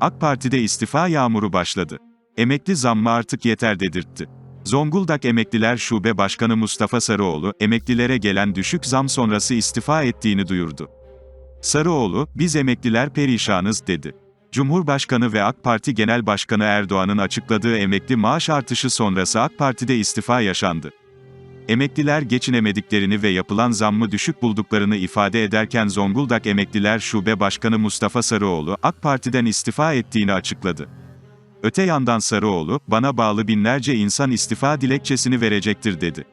AK Parti'de istifa yağmuru başladı. Emekli zammı artık yeter dedirtti. Zonguldak Emekliler Şube Başkanı Mustafa Sarıoğlu, emeklilere gelen düşük zam sonrası istifa ettiğini duyurdu. Sarıoğlu, biz emekliler perişanız dedi. Cumhurbaşkanı ve AK Parti Genel Başkanı Erdoğan'ın açıkladığı emekli maaş artışı sonrası AK Parti'de istifa yaşandı. Emekliler geçinemediklerini ve yapılan zammı düşük bulduklarını ifade ederken Zonguldak Emekliler Şube Başkanı Mustafa Sarıoğlu, AK Parti'den istifa ettiğini açıkladı. Öte yandan Sarıoğlu, bana bağlı binlerce insan istifa dilekçesini verecektir dedi.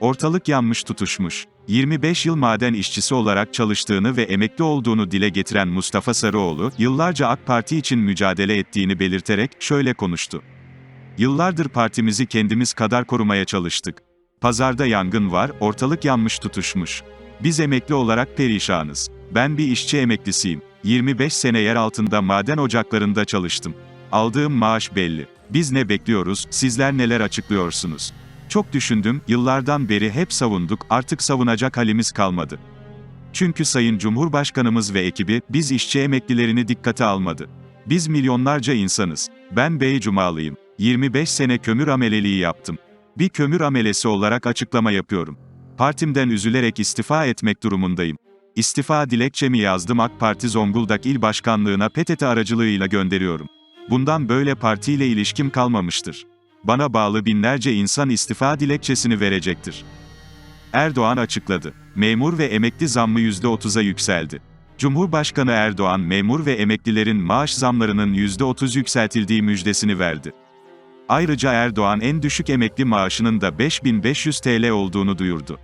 Ortalık yanmış tutuşmuş. 25 yıl maden işçisi olarak çalıştığını ve emekli olduğunu dile getiren Mustafa Sarıoğlu, yıllarca AK Parti için mücadele ettiğini belirterek şöyle konuştu. Yıllardır partimizi kendimiz kadar korumaya çalıştık. Pazarda yangın var, ortalık yanmış tutuşmuş. Biz emekli olarak perişanız. Ben bir işçi emeklisiyim. 25 sene yer altında maden ocaklarında çalıştım. Aldığım maaş belli. Biz ne bekliyoruz, sizler neler açıklıyorsunuz? Çok düşündüm, yıllardan beri hep savunduk, artık savunacak halimiz kalmadı. Çünkü Sayın Cumhurbaşkanımız ve ekibi, biz işçi emeklilerini dikkate almadı. Biz milyonlarca insanız. Ben Beycumalıyım. 25 sene kömür ameleliği yaptım. Bir kömür amelesi olarak açıklama yapıyorum. Partimden üzülerek istifa etmek durumundayım. İstifa dilekçemi yazdım AK Parti Zonguldak İl Başkanlığına PTT aracılığıyla gönderiyorum. Bundan böyle partiyle ilişkim kalmamıştır. Bana bağlı binlerce insan istifa dilekçesini verecektir. Erdoğan açıkladı. Memur ve emekli zammı %30'a yükseldi. Cumhurbaşkanı Erdoğan memur ve emeklilerin maaş zamlarının %30 yükseltildiği müjdesini verdi. Ayrıca Erdoğan en düşük emekli maaşının da 5500 TL olduğunu duyurdu.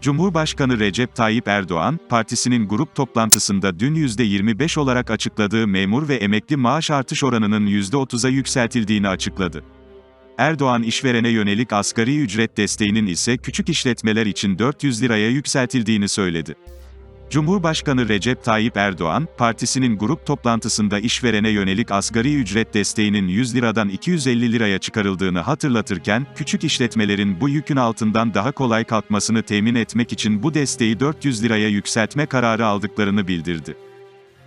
Cumhurbaşkanı Recep Tayyip Erdoğan, partisinin grup toplantısında dün %25 olarak açıkladığı memur ve emekli maaş artış oranının %30'a yükseltildiğini açıkladı. Erdoğan işverene yönelik asgari ücret desteğinin ise küçük işletmeler için 400 liraya yükseltildiğini söyledi. Cumhurbaşkanı Recep Tayyip Erdoğan, partisinin grup toplantısında işverene yönelik asgari ücret desteğinin 100 liradan 250 liraya çıkarıldığını hatırlatırken, küçük işletmelerin bu yükün altından daha kolay kalkmasını temin etmek için bu desteği 400 liraya yükseltme kararı aldıklarını bildirdi.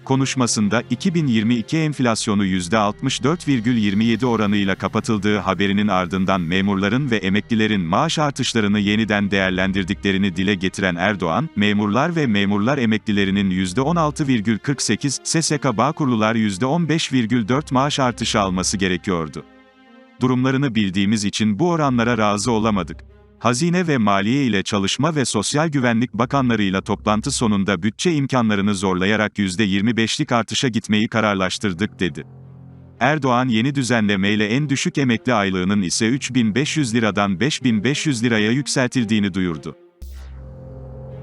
Konuşmasında 2022 enflasyonu %64,27 oranıyla kapatıldığı haberinin ardından memurların ve emeklilerin maaş artışlarını yeniden değerlendirdiklerini dile getiren Erdoğan, memurlar ve memurlar emeklilerinin %16,48, SSK Bağkurlular %15,4 maaş artışı alması gerekiyordu. Durumlarını bildiğimiz için bu oranlara razı olamadık. Hazine ve Maliye ile Çalışma ve Sosyal Güvenlik Bakanlarıyla toplantı sonunda bütçe imkanlarını zorlayarak %25'lik artışa gitmeyi kararlaştırdık dedi. Erdoğan yeni düzenlemeyle en düşük emekli aylığının ise 3500 liradan 5500 liraya yükseltildiğini duyurdu.